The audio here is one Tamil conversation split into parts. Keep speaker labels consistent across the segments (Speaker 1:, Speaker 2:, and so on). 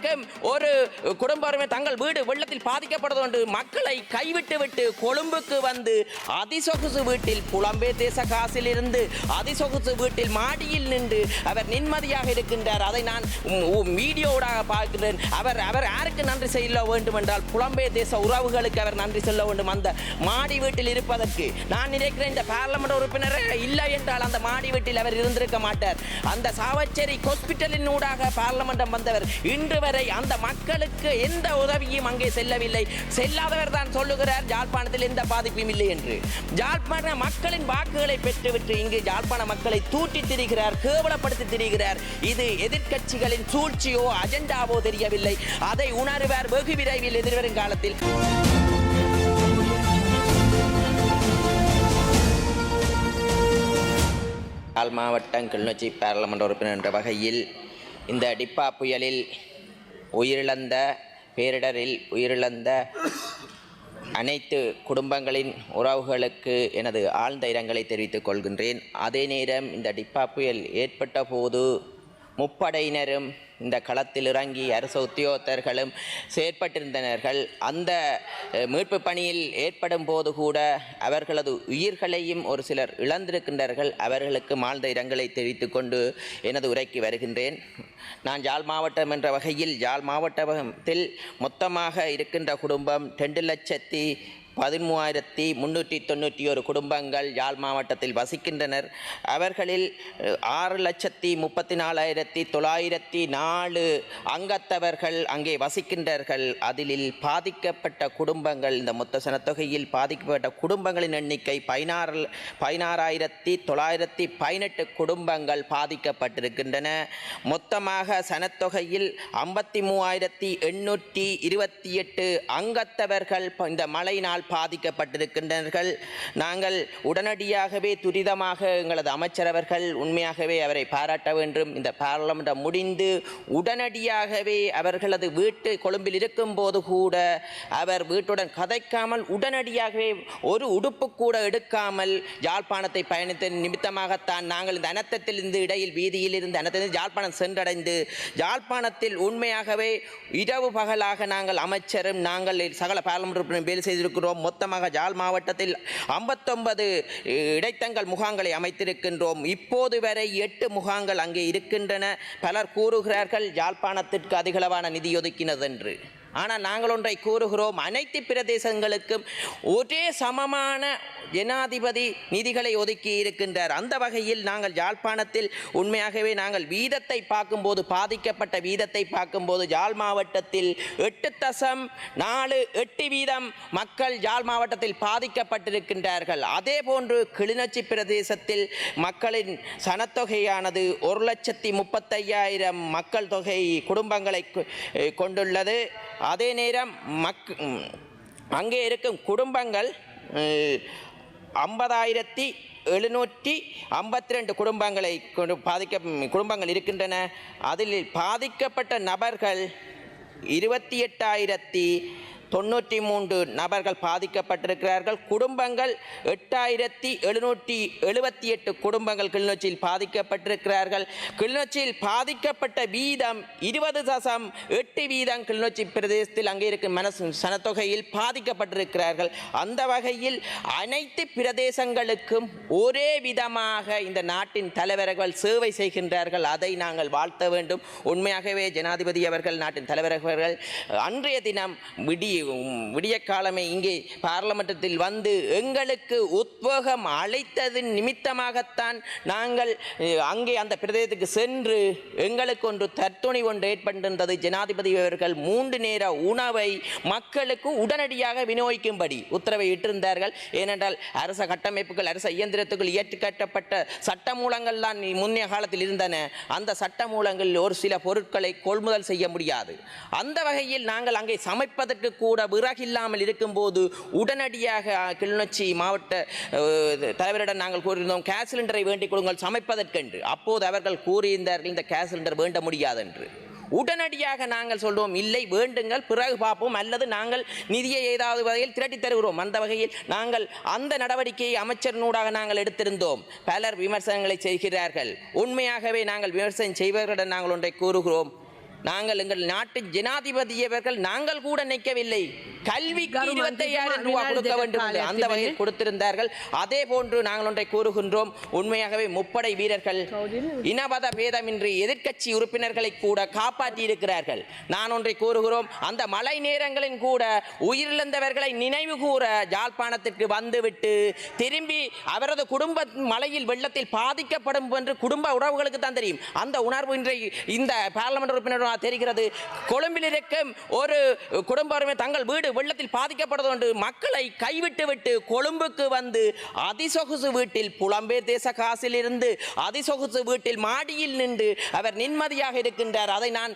Speaker 1: கொழும்பில் ஒரு குடும்பமே தங்கள் வீடு வெள்ளத்தில் பாதிக்கப்படுவது என்று மக்களை கைவிட்டு விட்டு கொழும்புக்கு வந்து அதிசொகுசு வீட்டில் புலம்பே தேச காசில் இருந்து அதிசொகுசு வீட்டில் மாடியில் நின்று அவர் நிம்மதியாக இருக்கின்றார். அதை நான் வீடியோடாக பார்க்கிறேன். அவர் அவர் யாருக்கு நன்றி செய்ய வேண்டும் என்றால் புலம்பே தேச உறவுகளுக்கு அவர் நன்றி சொல்ல வேண்டும். அந்த மாடி வீட்டில் இருப்பதற்கு நான் நினைக்கிறேன் இந்த பார்லமெண்ட் உறுப்பினர் இல்லை என்றால் அந்த மாடி வீட்டில் அவர் இருந்திருக்க மாட்டார். அந்த சாவச்சேரி ஹாஸ்பிட்டலின் ஊடாக பார்லமெண்டம் வந்தவர் இன்று வரை அந்த மக்களுக்கு எந்த உதவியும் அங்கே செல்லவில்லை. செல்லாதவர் தான் சொல்லுகிறார் ஜாழ்ப்பாணத்தில் எந்த பாதிப்பும் இல்லை என்று. ஜாழ்ப்பாண மக்களின் வாக்குகளை பெற்றுவிட்டு இங்கு ஜாழ்ப்பாண மக்களை தூட்டி திரிகிறார் கேவலப்படுத்தி திரிகிறார். இது எதிர்க்கட்சிகளின் சூழ்ச்சியோ அஜெண்டாவோ தெரியவில்லை. அதை உணர்வார் வெகு விரைவில் எதிர்வரும் காலத்தில். யாழ் மாவட்டம் கிளிநொச்சி பாராளுமன்ற உறுப்பினர் என்ற வகையில் இந்த டிப்பா புயலில் உயிரிழந்த பேரிடரில் உயிரிழந்த அனைத்து குடும்பங்களின் உறவுகளுக்கு எனது ஆழ்ந்த இரங்கலை தெரிவித்துக் கொள்கின்றேன். அதே நேரம் இந்த டிப்பா புயல் ஏற்பட்ட போது முப்படையினரும் இந்த களத்தில் இறங்கி அரசு உத்தியோகத்தர்களும் செயற்பட்டிருந்தனர்கள். அந்த மீட்பு பணியில் ஏற்படும் போது கூட அவர்களது உயிர்களையும் ஒரு சிலர் இழந்திருக்கின்றார்கள். அவர்களுக்கு மாழ்ந்த இரங்கலை தெரிவித்து கொண்டு எனது உரைக்கு வருகின்றேன். நான் யாழ் மாவட்டம் என்ற வகையில் யாழ் மாவட்டத்தில் மொத்தமாக இருக்கின்ற குடும்பம் ரெண்டு லட்சத்தி பதிமூவாயிரத்தி முன்னூற்றி தொண்ணூற்றி ஒரு குடும்பங்கள் யாழ் மாவட்டத்தில் வசிக்கின்றனர். அவர்களில் ஆறு லட்சத்தி முப்பத்தி நாலாயிரத்தி தொள்ளாயிரத்தி நாலு அங்கத்தவர்கள் அங்கே வசிக்கின்றார்கள். அதில் பாதிக்கப்பட்ட குடும்பங்கள் இந்த மொத்த சனத்தொகையில் பாதிக்கப்பட்ட குடும்பங்களின் எண்ணிக்கை பதினாறு பதினாறாயிரத்தி தொள்ளாயிரத்தி பதினெட்டு குடும்பங்கள் பாதிக்கப்பட்டிருக்கின்றன. மொத்தமாக சனத்தொகையில் ஐம்பத்தி மூவாயிரத்தி எண்ணூற்றி இருபத்தி எட்டு அங்கத்தவர்கள் ப- இந்த மழையினால் பாதிக்கப்பட்டிருக்கின்றார்கள் நாங்கள் உடனடியாகவே துரிதமாக எங்களது அமைச்சரவர்கள் உண்மையாகவே அவரை பாராட்ட வேண்டும். இந்த பாராளுமன்றம் முடிந்து உடனடியாகவே அவர்களது வீட்டு கொழும்பில் இருக்கும்போது கூட அவர் வீட்டுடன் கதைக்காமல் உடனடியாகவே ஒரு உடுப்பு கூட எடுக்காமல் யாழ்ப்பாணத்தை பயணித்த நிமித்தமாகத்தான் நாங்கள் இந்த அனத்தத்தில் இருந்து இடையில் வீதியில் இருந்து அனத்திலிருந்து யாழ்ப்பாணம் சென்றடைந்து யாழ்ப்பாணத்தில் உண்மையாகவே இரவு பகலாக நாங்கள் அமைச்சரும் நாங்கள் சகல பாராளுமன்ற வேலை செய்திருக்கிறோம். மொத்தமாக ஜாழ் மாவட்டத்தில் ஐம்பத்தொன்பது இடைத்தங்கள் முகாங்களை அமைத்திருக்கின்றோம். இப்போது வரை எட்டு முகாங்கள் அங்கே இருக்கின்றன. பலர் கூறுகிறார்கள் யாழ்ப்பாணத்திற்கு அதிகளவான நிதி ஒதுக்கினது என்று ஆனால் நாங்கள் ஒன்றை கூறுகிறோம். அனைத்து பிரதேசங்களுக்கும் ஒரே சமமான ஜனாதிபதி நிதிகளை ஒதுக்கி இருக்கின்றார். அந்த வகையில் நாங்கள் யாழ்ப்பாணத்தில் உண்மையாகவே நாங்கள் வீதத்தை பார்க்கும்போது பாதிக்கப்பட்ட வீதத்தை பார்க்கும்போது யாழ் மாவட்டத்தில் எட்டு தசம் நாலு எட்டு வீதம் மக்கள் யாழ் மாவட்டத்தில் பாதிக்கப்பட்டிருக்கின்றார்கள். அதே போன்று கிளிநொச்சி பிரதேசத்தில் மக்களின் சனத்தொகையானது ஒரு லட்சத்தி முப்பத்தையாயிரம் மக்கள் தொகை குடும்பங்களை கொ- கொண்டுள்ளது. அதே நேரம் மக் அங்கே இருக்கும் குடும்பங்கள் ஐம்பதாயிரத்தி எழுநூற்றி ஐம்பத்தி ரெண்டு குடும்பங்களை கொண்டு பாதிக்க குடும்பங்கள் இருக்கின்றன. அதில் பாதிக்கப்பட்ட நபர்கள் இருபத்தி எட்டாயிரத்தி தொண்ணூற்றி மூன்று நபர்கள் பாதிக்கப்பட்டிருக்கிறார்கள். குடும்பங்கள் எட்டாயிரத்தி எழுநூற்றி எழுபத்தி எட்டு குடும்பங்கள் கிளிநொச்சியில் பாதிக்கப்பட்டிருக்கிறார்கள். கிளிநொச்சியில் பாதிக்கப்பட்ட வீதம் இருபது தசம் எட்டு வீதம் கிளிநொச்சி பிரதேசத்தில் அங்கே இருக்கும் மனசு சனத்தொகையில் பாதிக்கப்பட்டிருக்கிறார்கள். அந்த வகையில் அனைத்து பிரதேசங்களுக்கும் ஒரே விதமாக இந்த நாட்டின் தலைவர்கள் சேவை செய்கின்றார்கள். அதை நாங்கள் வாழ்த்த வேண்டும். உண்மையாகவே ஜனாதிபதி அவர்கள் நாட்டின் தலைவர்கள் அன்றைய தினம் விடி விடிய காலமே இங்கே பார்லமெண்டத்தில் வந்து எங்களுக்கு உத்வேகம் அழைத்ததின் நிமித்தமாகத்தான் நாங்கள் அங்கே அந்த பிரதேசத்துக்கு சென்று எங்களுக்கு ஒன்று தற்துணி ஒன்று ஏற்பட்டிருந்தது. ஜனாதிபதி அவர்கள் மூன்று நேர உணவை மக்களுக்கு உடனடியாக விநியோகிக்கும்படி உத்தரவை இட்டிருந்தார்கள். ஏனென்றால் அரச கட்டமைப்புகள் அரச இயந்திரத்துக்குள் ஏற்றுக்கட்டப்பட்ட சட்டமூலங்கள் தான் முன்னைய காலத்தில் இருந்தன. அந்த சட்டமூலங்களில் ஒரு சில பொருட்களை கொள்முதல் செய்ய முடியாது. அந்த வகையில் நாங்கள் அங்கே சமைப்பதற்கு கூட கூட விறகில்லாமல் இருக்கும்போது உடனடியாக கிளிநொச்சி மாவட்ட தலைவரிடம் நாங்கள் கூறியிருந்தோம் கேஸ் சிலிண்டரை வேண்டிக் கொடுங்கள் சமைப்பதற்கென்று. அப்போது அவர்கள் கூறியிருந்தார்கள் இந்த கேஸ் சிலிண்டர் வேண்ட முடியாதென்று. உடனடியாக நாங்கள் சொல்வோம் இல்லை வேண்டுங்கள் பிறகு பார்ப்போம். அல்லது நாங்கள் நிதியை ஏதாவது வகையில் திரட்டி தருகிறோம். அந்த வகையில் நாங்கள் அந்த நடவடிக்கையை அமைச்சரினூடாக நாங்கள் எடுத்திருந்தோம். பலர் விமர்சனங்களை செய்கிறார்கள். உண்மையாகவே நாங்கள் விமர்சனம் செய்வர்களிடம் நாங்கள் ஒன்றை கூறுகிறோம். நாங்கள் எங்கள் நாட்டு ஜனாதிபதியவர்கள் நாங்கள் கூட நிற்கவில்லை. கல்விக்கு இருபத்தையாயிரம் ரூபாய் கொடுக்க வேண்டும் அந்த வகையில் கொடுத்திருந்தார்கள். அதே போன்று நாங்கள் ஒன்றை கூறுகின்றோம். உண்மையாகவே முப்படை வீரர்கள் இனவத பேதமின்றி எதிர்க்கட்சி உறுப்பினர்களை கூட காப்பாற்றி இருக்கிறார்கள். நான் ஒன்றை கூறுகிறோம். அந்த மழை நேரங்களின் கூட உயிரிழந்தவர்களை நினைவு கூற யாழ்ப்பாணத்திற்கு வந்துவிட்டு திரும்பி அவரது குடும்ப மழையில் வெள்ளத்தில் பாதிக்கப்படும் என்று குடும்ப உறவுகளுக்கு தான் தெரியும். அந்த உணர்வு இன்றைய இந்த பார்லமெண்ட் உறுப்பினர் தெரிகிறது. கொழும்பில் இருக்கும் ஒரு குடும்ப தங்கள் வீடு வெள்ளத்தில் பாதிக்கப்படுது என்று மக்களை கைவிட்டு விட்டு கொழும்புக்கு வந்து அதிசொகுசு வீட்டில் புலம்பெயர் தேச காசில் இருந்து அதிசொகுசு வீட்டில் மாடியில் நின்று அவர் நிம்மதியாக இருக்கின்றார். அதை நான்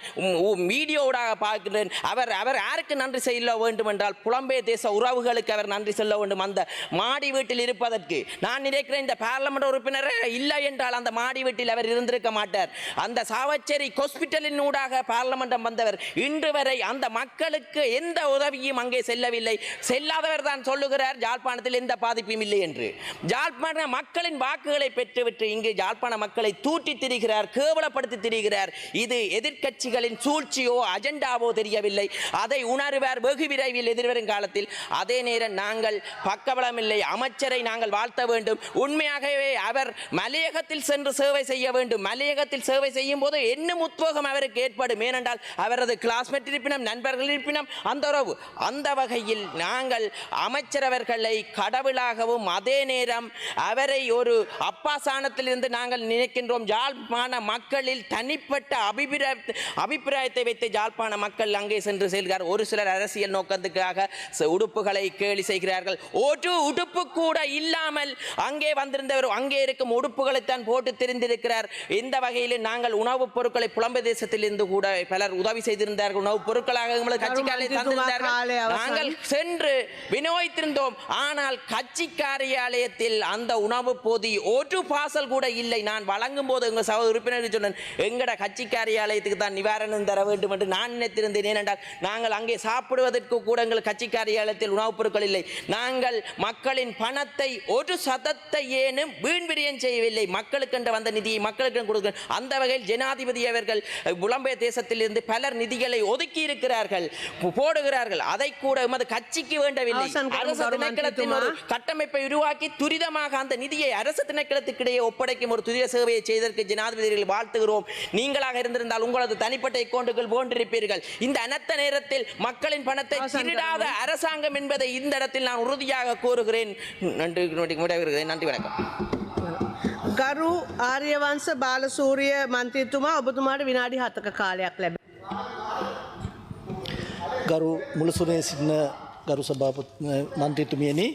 Speaker 1: வீடியோடாக பார்க்கின்றேன். அவர் அவர் யாருக்கு நன்றி செய்ய வேண்டும் என்றால் புலம்பெயர் தேச உறவுகளுக்கு அவர் நன்றி செல்ல வேண்டும். அந்த மாடி வீட்டில் இருப்பதற்கு நான் நினைக்கிறேன் இந்த பார்லமெண்ட் உறுப்பினர் இல்லை என்றால் அந்த மாடி வீட்டில் அவர் இருந்திருக்க மாட்டார். அந்த சாவச்சேரி ஹாஸ்பிட்டலின் ஊடாக பார்லமெண்டம் வந்தவர் இன்று வரை அந்த மக்களுக்கு எந்த உதவியும் அங்கே செல்லவில்லை. செல்லாதவர் தான் சொல்லுகிறார் ஜாழ்ப்பாணத்தில் எந்த பாதிப்பும் இல்லை என்று. ஜாழ்ப்பாண மக்களின் வாக்குகளை பெற்றுவிட்டு இங்கு ஜாழ்ப்பாண மக்களை தூட்டி திரிகிறார் கேவலப்படுத்தி திரிகிறார். இது எதிர்கட்சிகளின் சூழ்ச்சியோ அஜெண்டாவோ தெரியவில்லை. அதை உணர்வார் வெகு விரைவில் எதிர்வரும் காலத்தில். அதே நேரம் நாங்கள் பக்கபலமில்லை அமைச்சரை நாங்கள் வாழ்த்த வேண்டும். உண்மையாகவே அவர் மலையகத்தில் சென்று சேவை செய்ய வேண்டும். மலையகத்தில் சேவை செய்யும் போது என்ன உத்வேகம் அவருக்கு ஏற்படும். ஏனென்றால் அவரது கிளாஸ்மேட் இருப்பினும் நண்பர்கள் இருப்பினும் அந்த உறவு அந்த வகையில் நாங்கள் அமைச்சரவர்களை கடவுளாகவும் அதே நேரம் அவரை ஒரு அப்பா சாணத்திலிருந்து நாங்கள் நினைக்கின்றோம். யாழ்ப்பாண மக்களில் தனிப்பட்ட அபிப்பிராய அபிப்பிராயத்தை வைத்து யாழ்ப்பாண மக்கள் அங்கே சென்று செல்கிறார் ஒரு சிலர் அரசியல் நோக்கத்துக்காக உடுப்புகளை கேலி செய்கிறார்கள். ஒரு உடுப்பு கூட இல்லாமல் அங்கே வந்திருந்தவர் அங்கே இருக்கும் உடுப்புகளைத்தான் போட்டு தெரிந்திருக்கிறார். இந்த வகையில் நாங்கள் உணவுப் பொருட்களை புலம்பெயர் தேசத்திலிருந்து கூட பலர் உதவி செய்திருந்தார்கள். உணவுப் பொருட்களாக எங்களது கட்சிக்காரர்களை தந்திருந்தார்கள். நாங்கள் சென்று விநியோகித்திருந்தோம். ஆனால் கட்சி காரியாலயத்தில் அந்த உணவு போதி ஒரு பாசல் கூட இல்லை. நான் வழங்கும் போது எங்கள் சக உறுப்பினருக்கு சொன்னேன் எங்கட கட்சி காரியாலயத்துக்கு தான் நிவாரணம் தர வேண்டும் என்று நான் நினைத்திருந்தேன். ஏனென்றால் நாங்கள் அங்கே சாப்பிடுவதற்கு கூட எங்கள் கட்சி காரியாலயத்தில் உணவுப் பொருட்கள் இல்லை. நாங்கள் மக்களின் பணத்தை ஒரு சதத்தை ஏனும் வீண் விரயம் செய்யவில்லை. மக்களுக்கென்று வந்த நிதியை மக்களுக்கு கொடுக்க அந்த வகையில் ஜனாதிபதி அவர்கள் புலம்பெயர் தேசத்திலிருந்து பலர் நிதிகளை ஒதுக்கி இருக்கிறார்கள் போடுகிறார்கள். அதை கூட எமது கட்சிக்கு வேண்டவில்லை
Speaker 2: அவசான் கரும்
Speaker 1: அரசு
Speaker 2: கரும்
Speaker 1: திணைக்களத்தின் ஒரு
Speaker 2: மன்றித்துமா.
Speaker 1: கட்டமைப்பை உருவாக்கி துரிதமாக அந்த நிதியை அரசு திணைக்களத்துக்கிடையே ஒப்படைக்கும் ஒரு துரித சேவையை செய்ததற்கு ஜனாதிபதிகள் வாழ்த்துகிறோம் நீங்களாக இருந்திருந்தால் உங்களது தனிப்பட்ட அக்கௌண்டுகள் போன்றிருப்பீர்கள் இந்த அனத்த நேரத்தில் மக்களின் பணத்தை
Speaker 2: அவசான்
Speaker 1: திருடாத அரசாங்கம் என்பதை இந்த இடத்தில் நான் உறுதியாக கூறுகிறேன் நன்றி விடைபெறுகிறேன். நன்றி வணக்கம்
Speaker 2: ගරු ආර්යවංශ බාලසූරිය මන්ත්‍රීතුමා ඔබතුමාට විනාඩි හතක කාලයක් ලැබ.
Speaker 3: ගරු මුලසුනේ සිටින ගරු සභාපත් මන්ත්‍රීතුමියනි